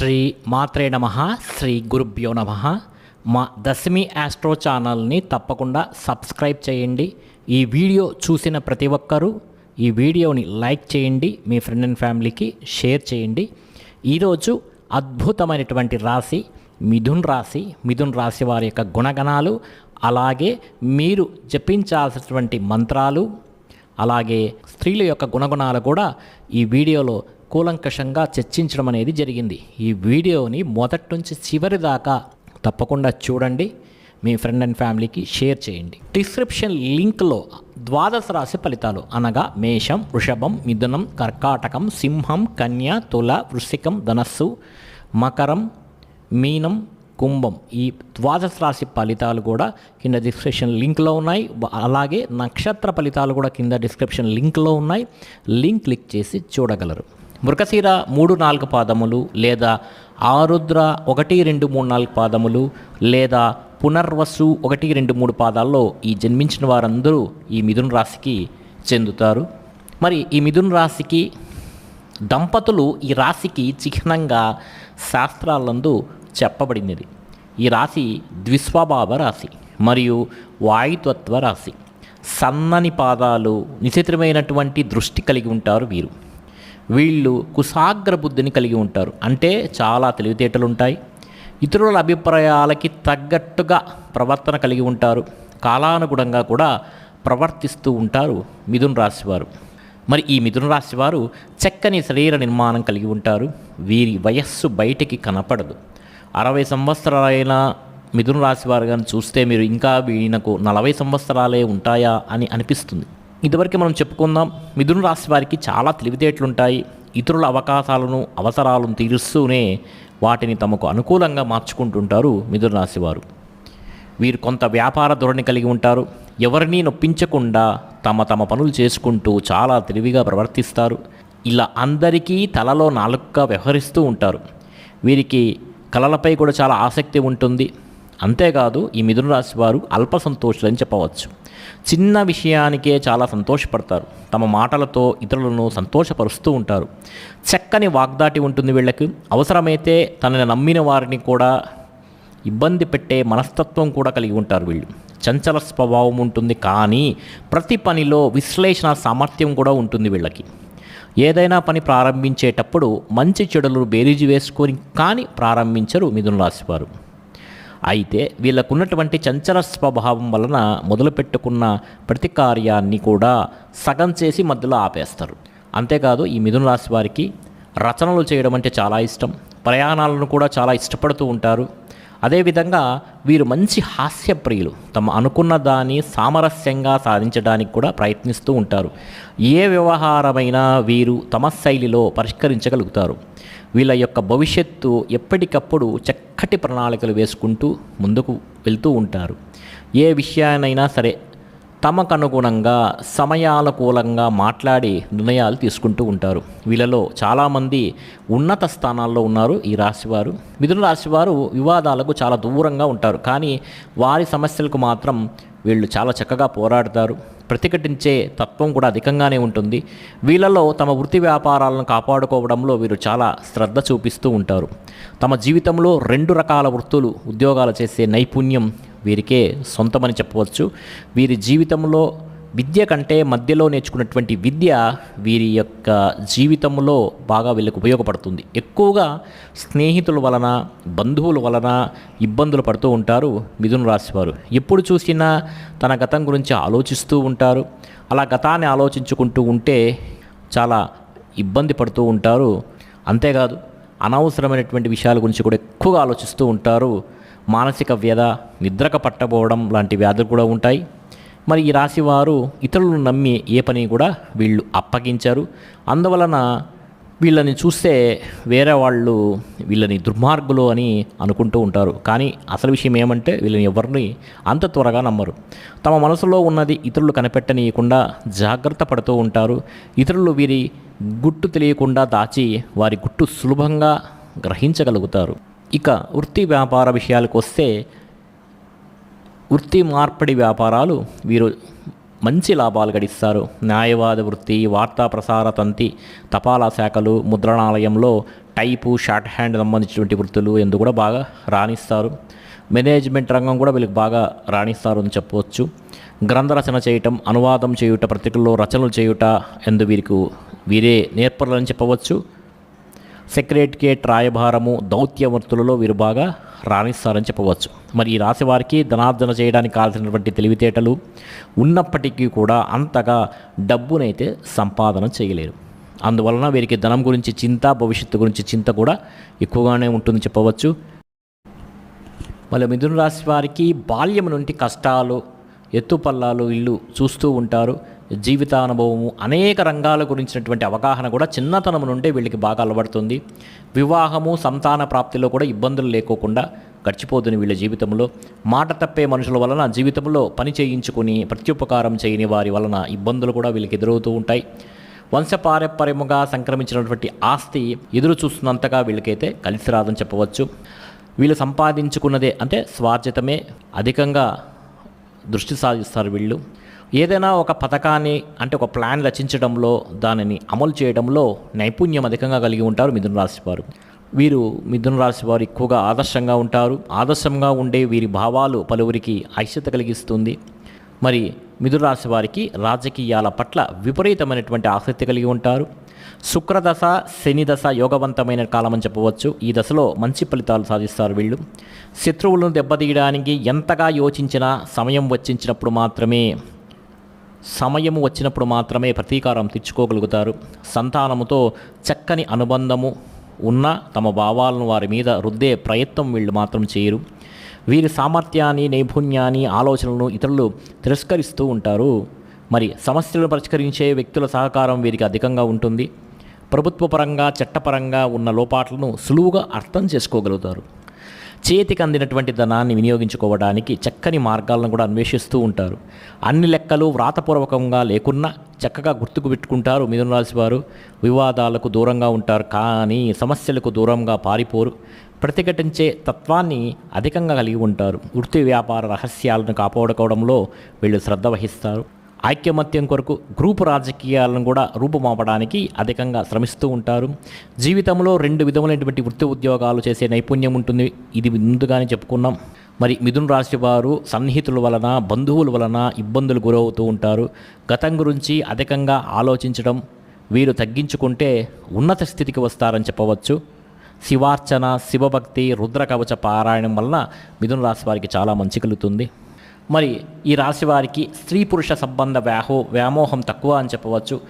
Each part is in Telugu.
శ్రీ మాత్రే నమ శ్రీ గురుభ్యో నమ. మా దశమి ఆస్ట్రో ఛానల్ని తప్పకుండా సబ్స్క్రైబ్ చేయండి. ఈ వీడియో చూసిన ప్రతి ఒక్కరూ ఈ వీడియోని లైక్ చేయండి మీ ఫ్రెండ్ అండ్ ఫ్యామిలీకి షేర్ చేయండి. ఈరోజు అద్భుతమైనటువంటి రాశి మిథున్ రాశి. మిథున్ రాశి వారి యొక్క గుణగణాలు అలాగే మీరు జపించాల్సినటువంటి మంత్రాలు అలాగే స్త్రీల యొక్క గుణగుణాలు కూడా ఈ వీడియోలో కూలంకషంగా చర్చించడం అనేది జరిగింది. ఈ వీడియోని మొదటి నుంచి చివరి దాకా తప్పకుండా చూడండి. మీ ఫ్రెండ్ అండ్ ఫ్యామిలీకి షేర్ చేయండి. డిస్క్రిప్షన్ లింక్లో ద్వాదశ రాశి ఫలితాలు అనగా మేషం వృషభం మిథునం కర్కాటకం సింహం కన్య తుల వృశ్చికం ధనస్సు మకరం మీనం కుంభం ఈ ద్వాదశ రాశి ఫలితాలు కూడా కింద డిస్క్రిప్షన్ లింక్లో ఉన్నాయి. అలాగే నక్షత్ర ఫలితాలు కూడా కింద డిస్క్రిప్షన్ లింక్లో ఉన్నాయి. లింక్ క్లిక్ చేసి చూడగలరు. మృగశిర మూడు నాలుగు పాదములు లేదా ఆరుద్ర ఒకటి రెండు మూడు నాలుగు పాదములు లేదా పునర్వసు ఒకటి రెండు మూడు పాదాల్లో ఈ జన్మించిన వారందరూ ఈ మిథున రాశికి చెందుతారు. మరి ఈ మిథున రాశికి దంపతులు ఈ రాశికి చిహ్నంగా శాస్త్రాలందు చెప్పబడినది. ఈ రాశి ద్విస్వభావ రాశి మరియు వాయుతత్వ రాశి. సన్నని పాదాలు నిశితమైనటువంటి దృష్టి కలిగి ఉంటారు వీరు. వీళ్ళు కుశాగ్ర బుద్ధిని కలిగి ఉంటారు. అంటే చాలా తెలివితేటలు ఉంటాయి ఇతరుల అభిప్రాయాలకి తగ్గట్టుగా ప్రవర్తన కలిగి ఉంటారు. కాలానుగుణంగా కూడా ప్రవర్తిస్తూ ఉంటారు మిథున రాశివారు. మరి ఈ మిథున రాశివారు చక్కని శరీర నిర్మాణం కలిగి ఉంటారు. వీరి వయస్సు బయటికి కనపడదు. అరవై సంవత్సరాలైన మిథున రాశివారు కానీ చూస్తే మీరు ఇంకా వీళ్ళకు నలభై సంవత్సరాలే ఉంటాయా అని అనిపిస్తుంది. ఇదివరకు మనం చెప్పుకుందాం మిథున రాశి వారికి చాలా తెలివితేటలుంటాయి. ఇతరుల అవకాశాలను అవసరాలను తీరుస్తూనే వాటిని తమకు అనుకూలంగా మార్చుకుంటుంటారు మిథున రాశి వారు. వీరు కొంత వ్యాపార ధోరణి కలిగి ఉంటారు. ఎవరినీ నొప్పించకుండా తమ తమ పనులు చేసుకుంటూ చాలా తెలివిగా ప్రవర్తిస్తారు. ఇలా అందరికీ తలలో నాలుగుగా వ్యవహరిస్తూ ఉంటారు. వీరికి కళలపై కూడా చాలా ఆసక్తి ఉంటుంది. అంతేకాదు ఈ మిథున రాశి వారు అల్ప సంతోషులని చెప్పవచ్చు. చిన్న విషయానికే చాలా సంతోషపడతారు. తమ మాటలతో ఇతరులను సంతోషపరుస్తూ ఉంటారు. చక్కని వాగ్దాటి ఉంటుంది వీళ్ళకి. అవసరమైతే తనని నమ్మిన వారిని కూడా ఇబ్బంది పెట్టే మనస్తత్వం కూడా కలిగి ఉంటారు వీళ్ళు. చంచల స్వభావం ఉంటుంది కానీ ప్రతి పనిలో విశ్లేషణ సామర్థ్యం కూడా ఉంటుంది వీళ్ళకి. ఏదైనా పని ప్రారంభించేటప్పుడు మంచి చెడులు బేరీజు వేసుకొని కానీ ప్రారంభించరు మిథున రాశివారు అయితే వీళ్ళకున్నటువంటి చంచల స్వభావం వలన మొదలుపెట్టుకున్న ప్రతి కార్యాన్ని కూడా సగం చేసి మధ్యలో ఆపేస్తారు. అంతేకాదు ఈ మిథున రాశి వారికి రచనలు చేయడం అంటే చాలా ఇష్టం. ప్రయాణాలను కూడా చాలా ఇష్టపడుతూ ఉంటారు. అదేవిధంగా వీరు మంచి హాస్యప్రియులు. తమ అనుకున్న దాన్ని సామరస్యంగా సాధించడానికి కూడా ప్రయత్నిస్తూ ఉంటారు. ఏ వ్యవహారమైనా వీరు తమ శైలిలో పరిష్కరించగలుగుతారు. వీళ్ళ యొక్క భవిష్యత్తు ఎప్పటికప్పుడు చక్కటి ప్రణాళికలు వేసుకుంటూ ముందుకు వెళ్తూ ఉంటారు. ఏ విషయానైనా సరే తమకు అనుగుణంగా సమయానుకూలంగా మాట్లాడి నిర్ణయాలు తీసుకుంటూ ఉంటారు. వీళ్ళలో చాలామంది ఉన్నత స్థానాల్లో ఉన్నారు ఈ రాశివారు. మిథున రాశివారు వివాదాలకు చాలా దూరంగా ఉంటారు. కానీ వారి సమస్యలకు మాత్రం వీళ్ళు చాలా చక్కగా పోరాడతారు. ప్రతిఘటించే తత్వం కూడా అధికంగానే ఉంటుంది. వీళ్ళలో తమ వృత్తి వ్యాపారాలను కాపాడుకోవడంలో వీరు చాలా శ్రద్ధ చూపిస్తూ ఉంటారు. తమ జీవితంలో రెండు రకాల వృత్తులు ఉద్యోగాలు చేసే నైపుణ్యం వీరికే సొంతమని చెప్పవచ్చు. వీరి జీవితంలో విద్య కంటే మధ్యలో నేర్చుకున్నటువంటి విద్య వీరి యొక్క జీవితంలో బాగా వీళ్ళకి ఉపయోగపడుతుంది. ఎక్కువగా స్నేహితుల వలన బంధువుల వలన ఇబ్బందులు పడుతూ ఉంటారు మిథున రాశివారు ఎప్పుడు చూసినా తన గతం గురించి ఆలోచిస్తూ ఉంటారు. అలా గతాన్ని ఆలోచించుకుంటూ ఉంటే చాలా ఇబ్బంది పడుతూ ఉంటారు. అంతేకాదు అనవసరమైనటువంటి విషయాల గురించి కూడా ఎక్కువగా ఆలోచిస్తూ ఉంటారు. మానసిక వ్యధ నిద్రక పట్టబోవడం లాంటి వ్యాధులు కూడా ఉంటాయి. మరి ఈ రాశి వారు ఇతరులను నమ్మి ఏ పని కూడా వీళ్ళు అప్పగించారు. అందువలన వీళ్ళని చూస్తే వేరే వాళ్ళు వీళ్ళని దుర్మార్గులు అని అనుకుంటూ ఉంటారు. కానీ అసలు విషయం ఏమంటే వీళ్ళని ఎవరిని అంత త్వరగా నమ్మరు. తమ మనసులో ఉన్నది ఇతరులు కనిపెట్టనీయకుండా జాగ్రత్త పడుతూ ఉంటారు. ఇతరులు వీరి గుట్టు తెలియకుండా దాచి వారి గుట్టు సులభంగా గ్రహించగలుగుతారు. ఇక వృత్తి వ్యాపార విషయాలకు వస్తే వృత్తి మార్పిడి వ్యాపారాలు వీరు మంచి లాభాలు గడిస్తారు. న్యాయవాద వృత్తి వార్తా ప్రసార తంతి తపాలా శాఖలు ముద్రణాలయంలో టైపు షార్ట్ హ్యాండ్ సంబంధించినటువంటి వృత్తులు ఎందు కూడా బాగా రాణిస్తారు. మేనేజ్మెంట్ రంగం కూడా వీళ్ళకి బాగా రాణిస్తారు అని చెప్పవచ్చు. గ్రంథ రచన చేయటం అనువాదం చేయుట పత్రికల్లో రచనలు చేయుట ఎందు వీరికి వీరే నేర్పరులని చెప్పవచ్చు. సెక్రటరియేట్ రాయభారము దౌత్య వృత్తులలో వీరు బాగా రాణిస్తారని చెప్పవచ్చు. మరి ఈ రాశి వారికి ధనార్జన చేయడానికి కావాల్సినటువంటి తెలివితేటలు ఉన్నప్పటికీ కూడా అంతగా డబ్బునైతే సంపాదన చేయలేరు. అందువలన వీరికి ధనం గురించి చింత భవిష్యత్తు గురించి చింత కూడా ఎక్కువగానే ఉంటుంది చెప్పవచ్చు. మళ్ళీ మిథున రాశి వారికి బాల్యం నుండి కష్టాలు ఎత్తుపల్లాలు ఇల్లు చూస్తూ ఉంటారు. జీవితానుభవము అనేక రంగాల గురించినటువంటి అవగాహన కూడా చిన్నతనం నుండే వీళ్ళకి బాగా అలవడుతుంది. వివాహము సంతాన ప్రాప్తిలో కూడా ఇబ్బందులు లేకోకుండా గడిచిపోతుంది వీళ్ళ జీవితంలో. మాట తప్పే మనుషుల వలన జీవితంలో పని చేయించుకుని ప్రత్యుపకారం చేయని వారి వలన ఇబ్బందులు కూడా వీళ్ళకి ఎదురవుతూ ఉంటాయి. వంశపారంపర్యముగా సంక్రమించినటువంటి ఆస్తి ఎదురు చూస్తున్నంతగా వీళ్ళకైతే కలిసి రాదని చెప్పవచ్చు. వీళ్ళు సంపాదించుకున్నదే అంటే స్వార్జితమే. అధికంగా దృష్టి సాధిస్తారు వీళ్ళు. ఏదైనా ఒక పథకాన్ని అంటే ఒక ప్లాన్ రచించడంలో దానిని అమలు చేయడంలో నైపుణ్యం అధికంగా కలిగి ఉంటారు మిథున రాశి వారు. వీరు మిథున రాశి వారు ఎక్కువగా ఆదర్శంగా ఉంటారు. ఆదర్శంగా ఉండే వీరి భావాలు పలువురికి ఐశ్యత కలిగిస్తుంది. మరి మిథున రాశి వారికి రాజకీయాల పట్ల విపరీతమైనటువంటి ఆసక్తి కలిగి ఉంటారు. శుక్రదశ శని దశ యోగవంతమైన కాలం అని చెప్పవచ్చు. ఈ దశలో మంచి ఫలితాలు సాధిస్తారు వీళ్ళు. శత్రువులను దెబ్బతీయడానికి ఎంతగా యోచించినా సమయం వచ్చించినప్పుడు మాత్రమే సమయము వచ్చినప్పుడు మాత్రమే ప్రతీకారం తెచ్చుకోగలుగుతారు సంతానముతో చక్కని అనుబంధము ఉన్న తమ భావాలను వారి మీద రుద్దే ప్రయత్నం వీళ్ళు మాత్రం చేయరు. వీరి సామర్థ్యాన్ని నైపుణ్యాన్ని ఆలోచనలను ఇతరులు తిరస్కరిస్తూ ఉంటారు. మరి సమస్యలను పరిష్కరించే వ్యక్తుల సహకారం వీరికి అధికంగా ఉంటుంది. ప్రభుత్వపరంగా చట్టపరంగా ఉన్న లోపాట్లను సులువుగా అర్థం చేసుకోగలుగుతారు. చేతికి అందినటువంటి ధనాన్ని వినియోగించుకోవడానికి చక్కని మార్గాలను కూడా అన్వేషిస్తూ ఉంటారు. అన్ని లెక్కలు వ్రాతపూర్వకంగా లేకున్నా చక్కగా గుర్తుకు పెట్టుకుంటారు మిథున రాశి వారు. వివాదాలకు దూరంగా ఉంటారు కానీ సమస్యలకు దూరంగా పారిపోరు. ప్రతిఘటించే తత్వాన్ని అధికంగా కలిగి ఉంటారు. వృత్తి వ్యాపార రహస్యాలను కాపాడుకోవడంలో వీళ్ళు శ్రద్ధ వహిస్తారు. ఐక్యమత్యం కొరకు గ్రూపు రాజకీయాలను కూడా రూపుమాపడానికి అధికంగా శ్రమిస్తూ ఉంటారు. జీవితంలో రెండు విధములైనటువంటి వృత్తి ఉద్యోగాలు చేసే నైపుణ్యం ఉంటుంది. ఇది ముందుగానే చెప్పుకున్నాం. మరి మిథున రాశి వారు సన్నిహితుల వలన బంధువుల వలన ఇబ్బందులు గురవుతూ ఉంటారు. గతం గురించి అధికంగా ఆలోచించడం వీరు తగ్గించుకుంటే ఉన్నత స్థితికి వస్తారని చెప్పవచ్చు. శివార్చన శివభక్తి రుద్ర కవచ పారాయణం వలన మిథున రాశి వారికి చాలా మంచి కలుగుతుంది. మరి ఈ రాశి వారికి స్త్రీ పురుష సంబంధ వ్యాహో వ్యామోహం తక్కువ అని చెప్పవచ్చు.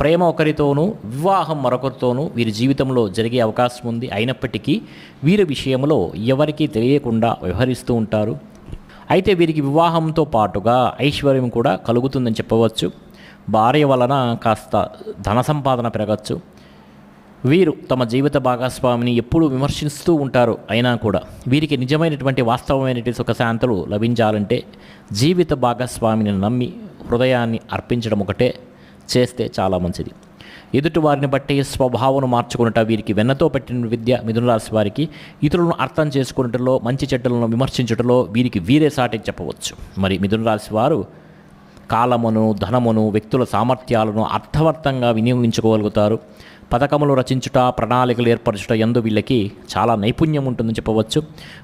ప్రేమ ఒకరితోనూ వివాహం మరొకరితోనూ వీరి జీవితంలో జరిగే అవకాశం ఉంది. అయినప్పటికీ వీరి విషయంలో ఎవరికీ తెలియకుండా వ్యవహరిస్తూ ఉంటారు. అయితే వీరికి వివాహంతో పాటుగా ఐశ్వర్యం కూడా కలుగుతుందని చెప్పవచ్చు. భార్య వలన కాస్త ధన సంపాదన పెరగచ్చు. వీరు తమ జీవిత భాగస్వామిని ఎప్పుడూ విమర్శిస్తూ ఉంటారు అయినా కూడా. వీరికి నిజమైనటువంటి వాస్తవమైనటువంటి సుఖశాంతులు లభించాలంటే జీవిత భాగస్వామిని నమ్మి హృదయాన్ని అర్పించడం ఒకటే చేస్తే చాలా మంచిది. ఎదుటి వారిని బట్టి స్వభావం మార్చుకున్నట వీరికి వెన్నతో పెట్టిన విద్య మిథునరాశి వారికి ఇతరులను అర్థం చేసుకున్నట్లో మంచి చెడ్డలను విమర్శించడంలో వీరికి వీరే సాటి చెప్పవచ్చు. మరి మిథునరాశి వారు కాలమును ధనమును వ్యక్తుల సామర్థ్యాలను అర్థవంతంగా వినియోగించుకోగలుగుతారు. పథకములు రచించుట ప్రణాళికలు ఏర్పరచుట ఎందు వీళ్ళకి చాలా నైపుణ్యం ఉంటుందని చెప్పవచ్చు.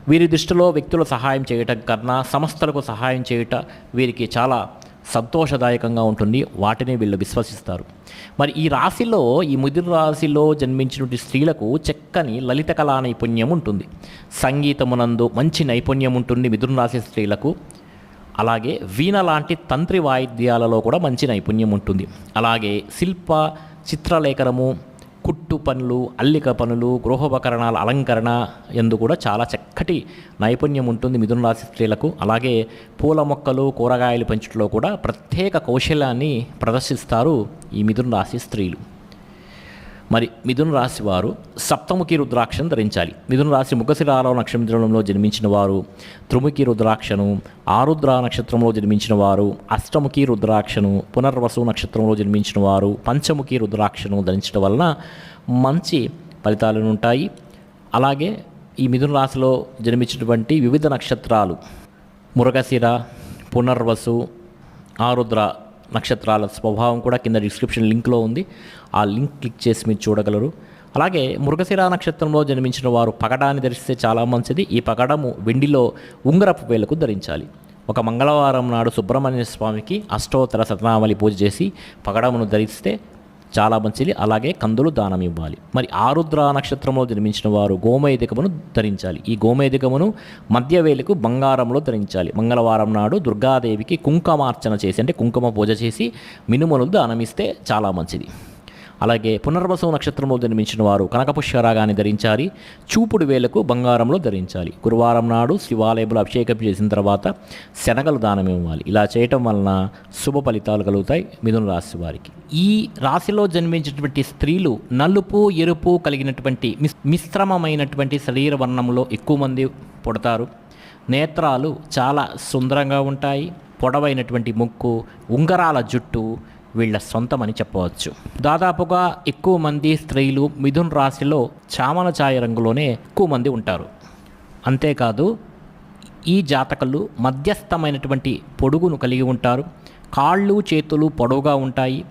వీరి దృష్టిలో వ్యక్తుల సహాయం చేయటం కన్నా సంస్థలకు సహాయం చేయుట వీరికి చాలా సంతోషదాయకంగా ఉంటుంది. వాటిని వీళ్ళు విశ్వసిస్తారు. మరి ఈ రాశిలో ఈ ముదిరి రాశిలో జన్మించినటువంటి స్త్రీలకు చక్కని లలిత కళా నైపుణ్యం ఉంటుంది. సంగీతమునందు మంచి నైపుణ్యం ఉంటుంది మిథున రాశి స్త్రీలకు. అలాగే వీణ లాంటి తంత్రి వాయిద్యాలలో కూడా మంచి నైపుణ్యం ఉంటుంది. అలాగే శిల్ప చిత్రలేఖనము కుట్టు పనులు అల్లిక పనులు గృహోపకరణాల అలంకరణ ఎందు కూడా చాలా చక్కటి నైపుణ్యం ఉంటుంది మిథున రాశి స్త్రీలకు. అలాగే పూల మొక్కలు కూరగాయలు పెంచడంలో కూడా ప్రత్యేక కౌశల్యాన్ని ప్రదర్శిస్తారు ఈ మిథున రాశి స్త్రీలు. మరి మిథున రాశి వారు సప్తముఖి రుద్రాక్షను ధరించాలి. మిథున రాశి ముఖశిరాలో నక్షత్రంలో జన్మించిన వారు త్రిముఖి రుద్రాక్షను ఆరుద్ర నక్షత్రంలో జన్మించిన వారు అష్టముఖి రుద్రాక్షను పునర్వసు నక్షత్రంలో జన్మించిన వారు పంచముఖి రుద్రాక్షను ధరించడం వలన మంచి ఫలితాలు ఉంటాయి. అలాగే ఈ మిథున రాశిలో జన్మించినటువంటి వివిధ నక్షత్రాలు మురగశిర పునర్వసు ఆరుద్ర నక్షత్రాల స్వభావం కూడా కింద డిస్క్రిప్షన్ లింక్లో ఉంది. ఆ లింక్ క్లిక్ చేసి మీరు చూడగలరు. అలాగే మృగశిర నక్షత్రంలో జన్మించిన వారు పగడాన్ని ధరిస్తే చాలా మంచిది. ఈ పగడము వెండిలో ఉంగరపు వేలకు ధరించాలి. ఒక మంగళవారం నాడు సుబ్రహ్మణ్య స్వామికి అష్టోత్తర సతనామలి పూజ చేసి పగడమును ధరిస్తే చాలా మంచిది. అలాగే కందులు దానం ఇవ్వాలి. మరి ఆరుద్ర నక్షత్రంలో జన్మించిన వారు గోమయదికమును ధరించాలి. ఈ గోమయదికమును మధ్యవేలకు బంగారంలో ధరించాలి. మంగళవారం నాడు దుర్గాదేవికి కుంకుమార్చన చేసి అంటే కుంకుమ పూజ చేసి మినుములు దానమిస్తే చాలా మంచిది. అలాగే పునర్వసు నక్షత్రంలో జన్మించిన వారు కనకపుష్యరాగాన్ని ధరించాలి చూపుడు వేలకు బంగారంలో ధరించాలి. గురువారం నాడు శివాలయంలో అభిషేకం చేసిన తర్వాత శనగలు దానం ఇవ్వాలి. ఇలా చేయటం వలన శుభ ఫలితాలు కలుగుతాయి మిథున రాశి వారికి. ఈ రాశిలో జన్మించినటువంటి స్త్రీలు నలుపు ఎరుపు కలిగినటువంటి మిస్ మిశ్రమమైనటువంటి శరీర వర్ణంలో ఎక్కువ మంది పుడతారు. నేత్రాలు చాలా సుందరంగా ఉంటాయి. పొడవైనటువంటి ముక్కు ఉంగరాల జుట్టు వీళ్ళ సొంతమని చెప్పవచ్చు. దాదాపుగా ఎక్కువ మంది స్త్రీలు మిథున్ రాశిలో చామన ఛాయ రంగులోనే ఎక్కువ మంది ఉంటారు. అంతేకాదు ఈ జాతకలు మధ్యస్థమైనటువంటి పొడుగును కలిగి ఉంటారు. కాళ్ళు చేతులు పొడవుగా ఉంటాయి.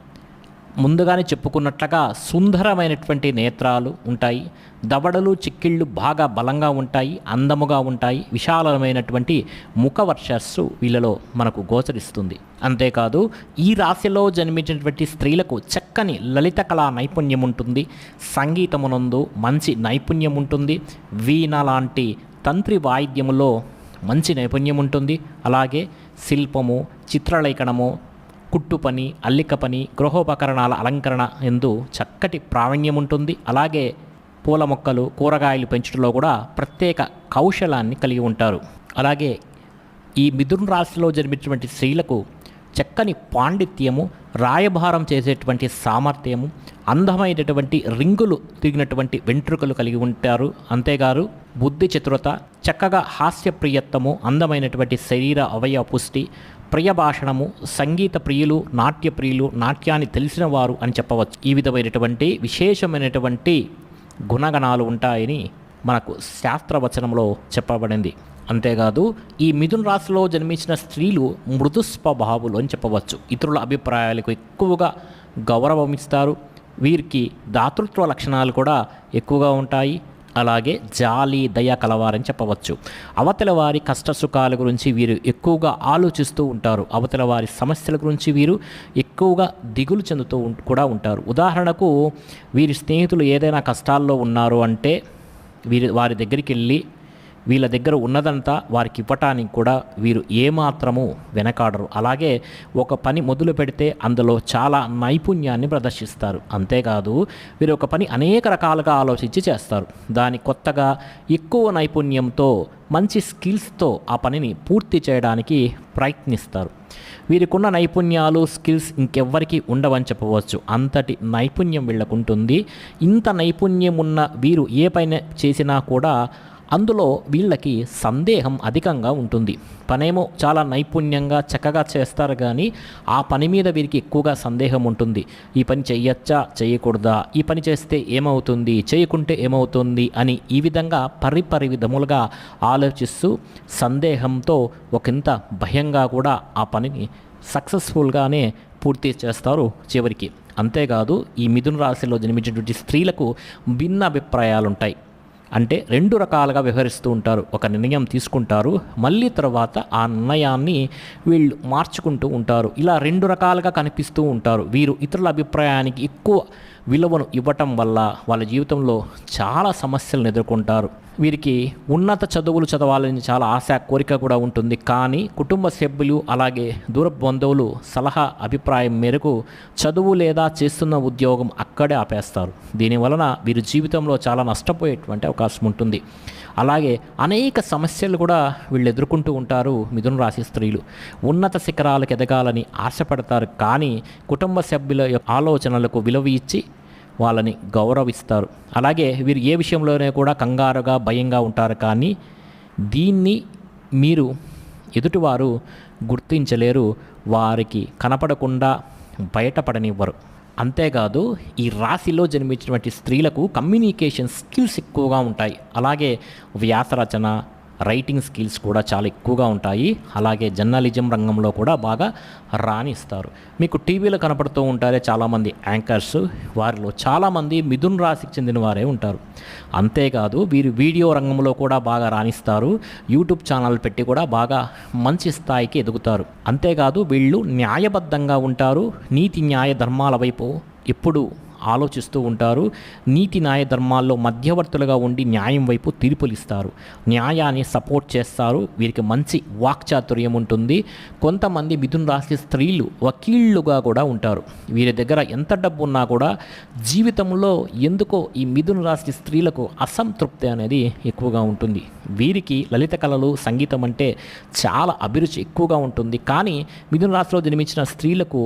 ముందుగానే చెప్పుకున్నట్లుగా సుందరమైనటువంటి నేత్రాలు ఉంటాయి. దవడలు చిక్కిళ్ళు బాగా బలంగా ఉంటాయి అందముగా ఉంటాయి. విశాలమైనటువంటి ముఖ వర్షస్సు వీళ్ళలో మనకు గోచరిస్తుంది. అంతేకాదు ఈ రాశిలో జన్మించినటువంటి స్త్రీలకు చక్కని లలిత కళా నైపుణ్యం ఉంటుంది సంగీతమునందు మంచి నైపుణ్యం ఉంటుంది వీణ లాంటి తంత్రి వాయిద్యములో మంచి నైపుణ్యం ఉంటుంది అలాగే శిల్పము చిత్రలేఖనము కుట్టు పని అల్లిక పని గృహోపకరణాల అలంకరణ ఎందు చక్కటి ప్రావీణ్యం ఉంటుంది అలాగే పూల మొక్కలు కూరగాయలు పెంచడంలో కూడా ప్రత్యేక కౌశలాన్ని కలిగి ఉంటారు. అలాగే ఈ మిథున్ రాశిలో జన్మించినటువంటి స్త్రీలకు చక్కని పాండిత్యము రాయభారం చేసేటువంటి సామర్థ్యము అందమైనటువంటి రింగులు తిరిగినటువంటి వెంట్రుకలు కలిగి ఉంటారు. అంతేగారు బుద్ధి చతురత చక్కగా హాస్యప్రియత్వము అందమైనటువంటి శరీర అవయవ పుష్టి ప్రియభాషణము సంగీత ప్రియులు నాట్య ప్రియులు నాట్యాన్ని తెలిసిన వారు అని చెప్పవచ్చు. ఈ విధమైనటువంటి విశేషమైనటువంటి గుణగణాలు ఉంటాయని మనకు శాస్త్రవచనంలో చెప్పబడింది. అంతేకాదు ఈ మిథున రాశిలో జన్మించిన స్త్రీలు మృదు స్వభావులు అని చెప్పవచ్చు. ఇతరుల అభిప్రాయాలకు ఎక్కువగా గౌరవం ఇస్తారు. వీరికి దాతృత్వ లక్షణాలు కూడా ఎక్కువగా ఉంటాయి. అలాగే జాలి దయ కలవారని చెప్పవచ్చు. అవతల వారి కష్ట సుఖాల గురించి వీరు ఎక్కువగా ఆలోచిస్తూ ఉంటారు. అవతల వారి సమస్యల గురించి వీరు ఎక్కువగా దిగులు చెందుతూ ఉం- కూడా ఉంటారు. ఉదాహరణకు వీరి స్నేహితులు ఏదైనా కష్టాల్లో ఉన్నారు అంటే వీరి వారి దగ్గరికి వెళ్ళి వీళ్ళ దగ్గర ఉన్నదంతా వారికి ఇవ్వటానికి కూడా వీరు ఏమాత్రము వెనకాడరు. అలాగే ఒక పని మొదలు పెడితే అందులో చాలా నైపుణ్యాన్ని ప్రదర్శిస్తారు. అంతేకాదు వీరు ఒక పని అనేక రకాలుగా ఆలోచించి చేస్తారు. దాని కొత్తగా ఎక్కువ నైపుణ్యంతో మంచి స్కిల్స్తో ఆ పనిని పూర్తి చేయడానికి ప్రయత్నిస్తారు. వీరికున్న నైపుణ్యాలు స్కిల్స్ ఇంకెవ్వరికి ఉండవని చెప్పవచ్చు. అంతటి నైపుణ్యం వీళ్ళకుంటుంది. ఇంత నైపుణ్యం ఉన్న వీరు ఏ పైన చేసినా కూడా అందులో వీళ్ళకి సందేహం అధికంగా ఉంటుంది. పనేమో చాలా నైపుణ్యంగా చక్కగా చేస్తారు కానీ ఆ పని మీద వీరికి ఎక్కువగా సందేహం ఉంటుంది. ఈ పని చెయ్యొచ్చా? చేయకూడదా ఈ పని చేస్తే ఏమవుతుంది? చేయకుంటే ఏమవుతుంది? అని ఈ విధంగా పరిపరి విధములుగా ఆలోచిస్తూ సందేహంతో ఒకంత భయంగా కూడా ఆ పనిని సక్సెస్ఫుల్గానే పూర్తి చేస్తారు చివరికి. అంతేకాదు ఈ మిథున రాశిలో జన్మించినటువంటి స్త్రీలకు భిన్న అభిప్రాయాలు ఉంటాయి అంటే రెండు రకాలుగా వ్యవహరిస్తూ ఉంటారు. ఒక నిర్ణయం తీసుకుంటారు. మళ్ళీ తర్వాత ఆ నిర్ణయాన్ని వీళ్ళు మార్చుకుంటూ ఉంటారు. ఇలా రెండు రకాలుగా కనిపిస్తూ ఉంటారు. వీరు ఇతరుల అభిప్రాయానికి ఎక్కువ విలువను ఇవ్వటం వల్ల వాళ్ళ జీవితంలో చాలా సమస్యలను ఎదుర్కొంటారు. వీరికి ఉన్నత చదువులు చదవాలని చాలా ఆశ కోరిక కూడా ఉంటుంది. కానీ కుటుంబ సభ్యులు అలాగే దూర బంధువులు సలహా అభిప్రాయం మేరకు చదువు లేదా చేస్తున్న ఉద్యోగం అక్కడే ఆపేస్తారు. దీనివలన వీరి జీవితంలో చాలా నష్టపోయేటువంటి అవకాశం ఉంటుంది. అలాగే అనేక సమస్యలు కూడా వీళ్ళు ఎదుర్కొంటూ ఉంటారు మిథున రాశి స్త్రీలు. ఉన్నత శిఖరాలకు ఎదగాలని ఆశపడతారు. కానీ కుటుంబ సభ్యుల యొక్క ఆలోచనలకు విలువ ఇచ్చి వాళ్ళని గౌరవిస్తారు. అలాగే వీరు ఏ విషయంలోనే కూడా కంగారుగా భయంగా ఉంటారు కానీ దీన్ని మీరు ఎదుటివారు గుర్తించలేరు. వారికి కనపడకుండా బయటపడనివ్వరు. అంతేకాదు ఈ రాశిలో జన్మించినటువంటి స్త్రీలకు కమ్యూనికేషన్ స్కిల్స్ ఎక్కువగా ఉంటాయి. అలాగే వ్యాసరచన రైటింగ్ స్కిల్స్ కూడా చాలా ఎక్కువగా ఉంటాయి. అలాగే జర్నలిజం రంగంలో కూడా బాగా రాణిస్తారు. మీకు టీవీలో కనపడుతూ ఉంటారే చాలామంది యాంకర్స్ వారిలో చాలామంది మిథున్ రాశికి చెందిన వారే ఉంటారు. అంతేకాదు వీరు వీడియో రంగంలో కూడా బాగా రాణిస్తారు. యూట్యూబ్ ఛానల్ పెట్టి కూడా బాగా మంచి స్థాయికి ఎదుగుతారు. అంతేకాదు వీళ్ళు న్యాయబద్ధంగా ఉంటారు. నీతి న్యాయ ధర్మాల వైపు ఎప్పుడు ఆలోచిస్తూ ఉంటారు. నీతి న్యాయ ధర్మాల్లో మధ్యవర్తులుగా ఉండి న్యాయం వైపు తీర్పులు ఇస్తారు న్యాయాన్ని సపోర్ట్ చేస్తారు. వీరికి మంచి వాక్చాతుర్యం ఉంటుంది. కొంతమంది మిథున్ రాశి స్త్రీలు వకీళ్ళుగా కూడా ఉంటారు. వీరి దగ్గర ఎంత డబ్బు ఉన్నా కూడా జీవితంలో ఎందుకో ఈ మిథున్ రాశి స్త్రీలకు అసంతృప్తి అనేది ఎక్కువగా ఉంటుంది. వీరికి లలిత కళలు సంగీతం అంటే చాలా అభిరుచి ఎక్కువగా ఉంటుంది. కానీ మిథున రాశిలో జన్మించిన స్త్రీలకు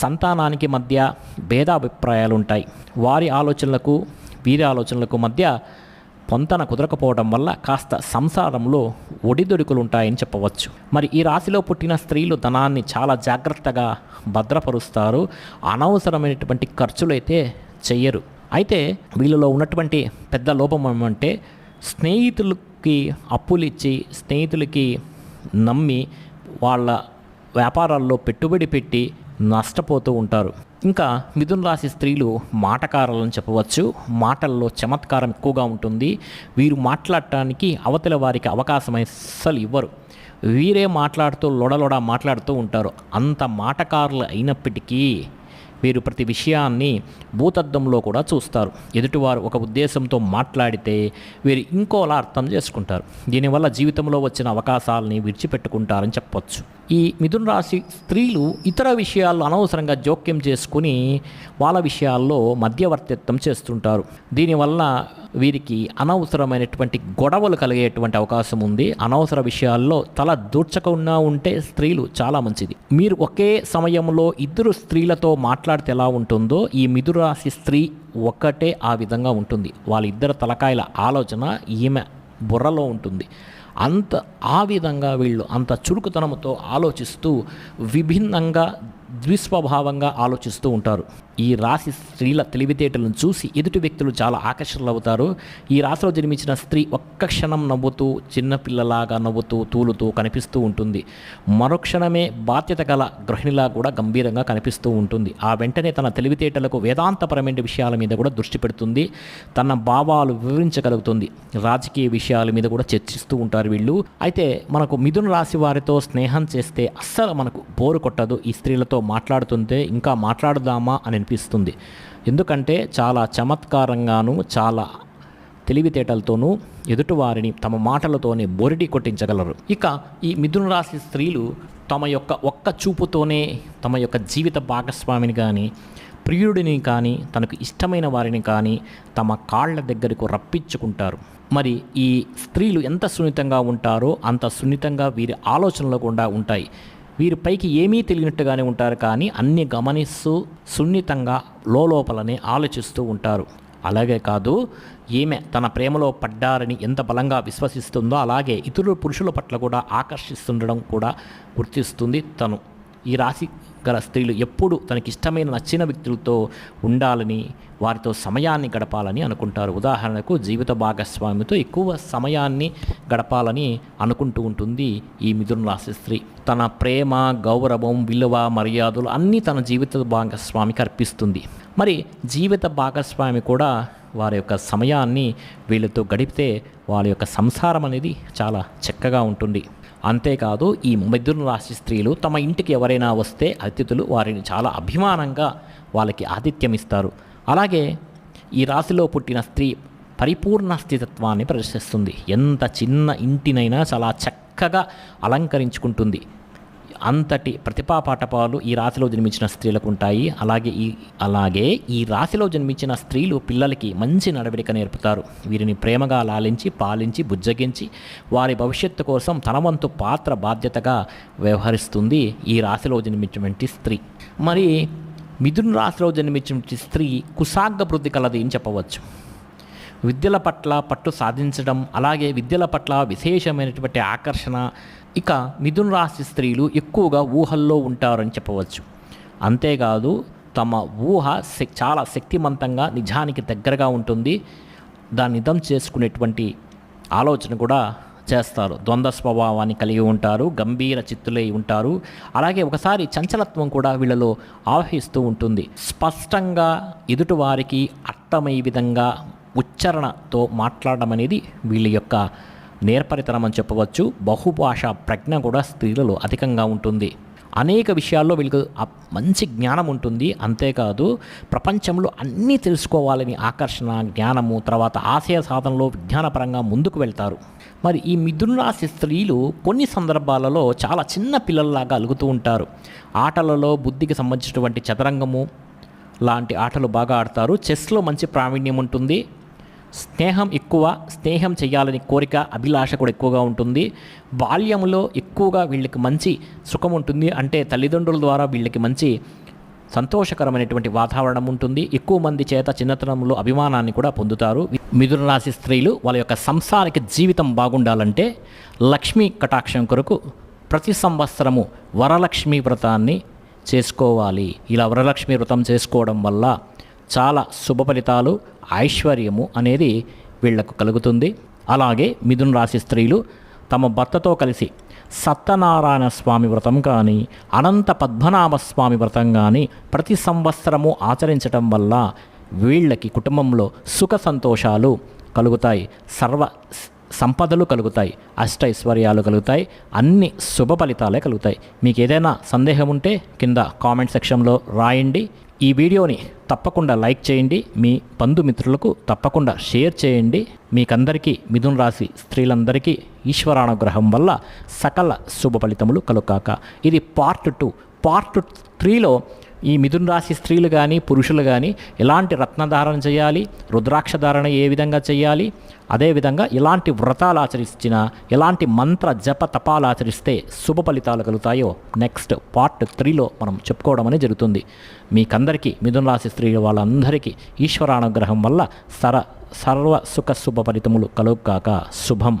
సంతానానికి మధ్య భేదాభిప్రాయాలు ఉంటాయి. వారి ఆలోచనలకు వీరి ఆలోచనలకు మధ్య పొంతన కుదరకపోవడం వల్ల కాస్త సంసారంలో ఒడిదొడుకులు ఉంటాయని చెప్పవచ్చు. మరి ఈ రాశిలో పుట్టిన స్త్రీలు ధనాన్ని చాలా జాగ్రత్తగా భద్రపరుస్తారు. అనవసరమైనటువంటి ఖర్చులైతే చెయ్యరు. అయితే వీళ్ళలో ఉన్నటువంటి పెద్ద లోపం ఏమంటే స్నేహితులకి అప్పులు ఇచ్చి స్నేహితులకి నమ్మి వాళ్ళ వ్యాపారాల్లో పెట్టుబడి పెట్టి నష్టపోతూ ఉంటారు. ఇంకా మిథున రాశి స్త్రీలు మాటకారులని చెప్పవచ్చు. మాటల్లో చమత్కారం ఎక్కువగా ఉంటుంది. వీరు మాట్లాడటానికి అవతల వారికి అవకాశం అస్సలు ఇవ్వరు. వీరే మాట్లాడుతూ లొడలొడ మాట్లాడుతూ ఉంటారు. అంత మాటకారులు అయినప్పటికీ వీరు ప్రతి విషయాన్ని భూతద్దంలో కూడా చూస్తారు. ఎదుటివారు ఒక ఉద్దేశంతో మాట్లాడితే వీరు ఇంకోలా అర్థం చేసుకుంటారు. దీనివల్ల జీవితంలో వచ్చిన అవకాశాలని విడిచిపెట్టుకుంటారని చెప్పొచ్చు. ఈ మిథున రాశి స్త్రీలు ఇతర విషయాల్లో అనవసరంగా జోక్యం చేసుకుని వాళ్ళ విషయాల్లో మధ్యవర్తిత్వం చేస్తుంటారు. దీనివల్ల వీరికి అనవసరమైనటువంటి గొడవలు కలిగేటువంటి అవకాశం ఉంది. అనవసర విషయాల్లో తల దూర్చకుండా ఉంటే స్త్రీలు చాలా మంచిది. మీరు ఒకే సమయంలో ఇద్దరు స్త్రీలతో మాట్లాడితే ఎలా ఉంటుందో ఈ మిథున రాశి స్త్రీ ఒక్కటే ఆ విధంగా ఉంటుంది. వాళ్ళిద్దరు తలకాయల ఆలోచన ఈమె బుర్రలో ఉంటుంది. అంత ఆ విధంగా వీళ్ళు అంత చురుకుతనంతో ఆలోచిస్తూ విభిన్నంగా ద్విస్వభావంగా ఆలోచిస్తూ ఉంటారు. ఈ రాశి స్త్రీల తెలివితేటలను చూసి ఎదుటి వ్యక్తులు చాలా ఆకర్షణలవుతారు ఈ రాశిలో జన్మించిన స్త్రీ ఒక్క క్షణం నవ్వుతూ చిన్నపిల్లలాగా నవ్వుతూ తూలుతూ కనిపిస్తూ ఉంటుంది. మరుక్షణమే బాధ్యత గల గృహిణిలా కూడా గంభీరంగా కనిపిస్తూ ఉంటుంది. ఆ వెంటనే తన తెలివితేటలకు వేదాంతపరమైన విషయాల మీద కూడా దృష్టి పెడుతుంది. తన భావాలు వివరించగలుగుతుంది. రాజకీయ విషయాల మీద కూడా చర్చిస్తూ ఉంటారు వీళ్ళు. అయితే మనకు మిథున రాశి వారితో స్నేహం చేస్తే అస్సలు మనకు బోరు కొట్టదు ఈ స్త్రీలతో మాట్లాడుతుంటే ఇంకా మాట్లాడుదామా అని అనిపిస్తుంది. ఎందుకంటే చాలా చమత్కారంగాను చాలా తెలివితేటలతోనూ ఎదుటివారిని తమ మాటలతోనే బొరిటి కొట్టించగలరు. ఇక ఈ మిథున రాశి స్త్రీలు తమ యొక్క ఒక్క చూపుతోనే తమ యొక్క జీవిత భాగస్వామిని కానీ ప్రియుడిని కానీ తనకు ఇష్టమైన వారిని కానీ తమ కాళ్ళ దగ్గరకు రప్పించుకుంటారు. మరి ఈ స్త్రీలు ఎంత సున్నితంగా ఉంటారో అంత సున్నితంగా వీరి ఆలోచనలు కూడా ఉంటాయి. వీరి పైకి ఏమీ తెలియనట్టుగానే ఉంటారు కానీ అన్ని గమనిస్తూ సున్నితంగా లోపలనే ఆలోచిస్తూ ఉంటారు. అలాగే కాదు ఈమె తన ప్రేమలో పడ్డారని ఎంత బలంగా విశ్వసిస్తుందో అలాగే ఇతరుల పురుషుల పట్ల కూడా ఆకర్షిస్తుండడం కూడా గుర్తిస్తుంది తను. ఈ రాశి గల స్త్రీలు ఎప్పుడు తనకిష్టమైన నచ్చిన వ్యక్తులతో ఉండాలని వారితో సమయాన్ని గడపాలని అనుకుంటారు. ఉదాహరణకు జీవిత భాగస్వామితో ఎక్కువ సమయాన్ని గడపాలని అనుకుంటూ ఉంటుంది ఈ మిథున రాశి స్త్రీ. తన ప్రేమ గౌరవం విలువ మర్యాదలు అన్నీ తన జీవిత భాగస్వామికి అర్పిస్తుంది. మరి జీవిత భాగస్వామి కూడా వారి యొక్క సమయాన్ని వీళ్ళతో గడిపితే వారి యొక్క సంసారం అనేది చాలా చక్కగా ఉంటుంది. అంతేకాదు ఈ మిథున రాశి స్త్రీలు తమ ఇంటికి ఎవరైనా వస్తే అతిథులు వారిని చాలా అభిమానంగా వాళ్ళకి ఆతిథ్యం ఇస్తారు అలాగే ఈ రాశిలో పుట్టిన స్త్రీ పరిపూర్ణ స్థితత్వాన్ని ప్రదర్శిస్తుంది. ఎంత చిన్న ఇంటినైనా చాలా చక్కగా అలంకరించుకుంటుంది. అంతటి ప్రతిభా పాఠపాలు ఈ రాశిలో జన్మించిన స్త్రీలకు ఉంటాయి అలాగే ఈ అలాగే ఈ రాశిలో జన్మించిన స్త్రీలు పిల్లలకి మంచి నడవడిక నేర్పుతారు. వీరిని ప్రేమగా లాలించి పాలించి బుజ్జగించి వారి భవిష్యత్తు కోసం తనవంతు పాత్ర బాధ్యతగా వ్యవహరిస్తుంది ఈ రాశిలో జన్మించినటువంటి స్త్రీ. మరి మిథున రాశిలో జన్మించిన స్త్రీ కుసాగ్ర బృద్ధి కలది అని చెప్పవచ్చు. విద్యల పట్ల పట్టు సాధించడం అలాగే విద్యల పట్ల విశేషమైనటువంటి ఆకర్షణ. ఇక మిథున్ రాశి స్త్రీలు ఎక్కువగా ఊహల్లో ఉంటారని చెప్పవచ్చు. అంతేకాదు తమ ఊహ శక్- చాలా శక్తివంతంగా నిజానికి దగ్గరగా ఉంటుంది. దాన్ని నిధం చేసుకునేటువంటి ఆలోచన కూడా చేస్తారు. ద్వంద్వ స్వభావాన్ని కలిగి ఉంటారు గంభీర చిత్తులై ఉంటారు. అలాగే ఒకసారి చంచలత్వం కూడా వీళ్ళలో ఆవహిస్తూ ఉంటుంది. స్పష్టంగా ఎదుటివారికి అర్థమయ్యే విధంగా ఉచ్చారణతో మాట్లాడడం అనేది వీళ్ళ యొక్క నేర్పరితనం అని చెప్పవచ్చు. బహుభాష ప్రజ్ఞ కూడా స్త్రీలలో అధికంగా ఉంటుంది. అనేక విషయాల్లో వీళ్ళకి మంచి జ్ఞానం ఉంటుంది. అంతేకాదు ప్రపంచంలో అన్నీ తెలుసుకోవాలని ఆకర్షణ జ్ఞానము తర్వాత ఆశయ సాధనలో విజ్ఞానపరంగా ముందుకు వెళ్తారు. మరి ఈ మిథున రాశి స్త్రీలు కొన్ని సందర్భాలలో చాలా చిన్న పిల్లల్లాగా అలుగుతూ ఉంటారు. ఆటలలో బుద్ధికి సంబంధించినటువంటి చదరంగము లాంటి ఆటలు బాగా ఆడతారు. చెస్లో మంచి ప్రావీణ్యం ఉంటుంది. స్నేహం ఎక్కువ స్నేహం చేయాలని కోరిక అభిలాష కూడా ఎక్కువగా ఉంటుంది. బాల్యంలో ఎక్కువగా వీళ్ళకి మంచి సుఖం ఉంటుంది. అంటే తల్లిదండ్రుల ద్వారా వీళ్ళకి మంచి సంతోషకరమైనటువంటి వాతావరణం ఉంటుంది. ఎక్కువ మంది చేత చిన్నతనంలో అభిమానాన్ని కూడా పొందుతారు. మిథున రాశి స్త్రీలు వాళ్ళ యొక్క సంసారిక జీవితం బాగుండాలంటే లక్ష్మీ కటాక్షం కొరకు ప్రతి సంవత్సరము వరలక్ష్మి వ్రతాన్ని చేసుకోవాలి. ఇలా వరలక్ష్మి వ్రతం చేసుకోవడం వల్ల చాలా శుభ ఫలితాలు ఐశ్వర్యము అనేది వీళ్ళకు కలుగుతుంది. అలాగే మిథున రాశి స్త్రీలు తమ భర్తతో కలిసి సత్యనారాయణ స్వామి వ్రతం కానీ అనంత పద్మనాభ స్వామి వ్రతం కానీ ప్రతి సంవత్సరము ఆచరించటం వల్ల వీళ్ళకి కుటుంబంలో సుఖ సంతోషాలు కలుగుతాయి. సర్వ సంపదలు కలుగుతాయి. అష్టైశ్వర్యాలు కలుగుతాయి. అన్ని శుభ ఫలితాలే కలుగుతాయి. మీకు ఏదైనా సందేహం ఉంటే కింద కామెంట్ సెక్షన్లో రాయండి. ఈ వీడియోని తప్పకుండా లైక్ చేయండి. మీ బంధుమిత్రులకు తప్పకుండా షేర్ చేయండి. మీకందరికీ మిథున రాశి స్త్రీలందరికీ ఈశ్వరానుగ్రహం వల్ల సకల శుభ ఫలితములు కలుగాక. ఇది పార్ట్ టూ. పార్ట్ త్రీలో ఈ మిథున రాశి స్త్రీలు కానీ పురుషులు కానీ ఎలాంటి రత్నధారణ చేయాలి? రుద్రాక్ష ధారణ ఏ విధంగా చేయాలి? అదేవిధంగా ఎలాంటి వ్రతాలు ఆచరించినా ఎలాంటి మంత్ర జప తపాలు ఆచరిస్తే శుభ ఫలితాలు కలుగుతాయో నెక్స్ట్ పార్ట్ త్రీలో మనం చెప్పుకోవడం అనేది జరుగుతుంది. మీకందరికీ మిథున రాశి స్త్రీలు వాళ్ళందరికీ ఈశ్వరానుగ్రహం వల్ల సర సర్వ సుఖ శుభ ఫలితములు కలుగుగాక శుభం.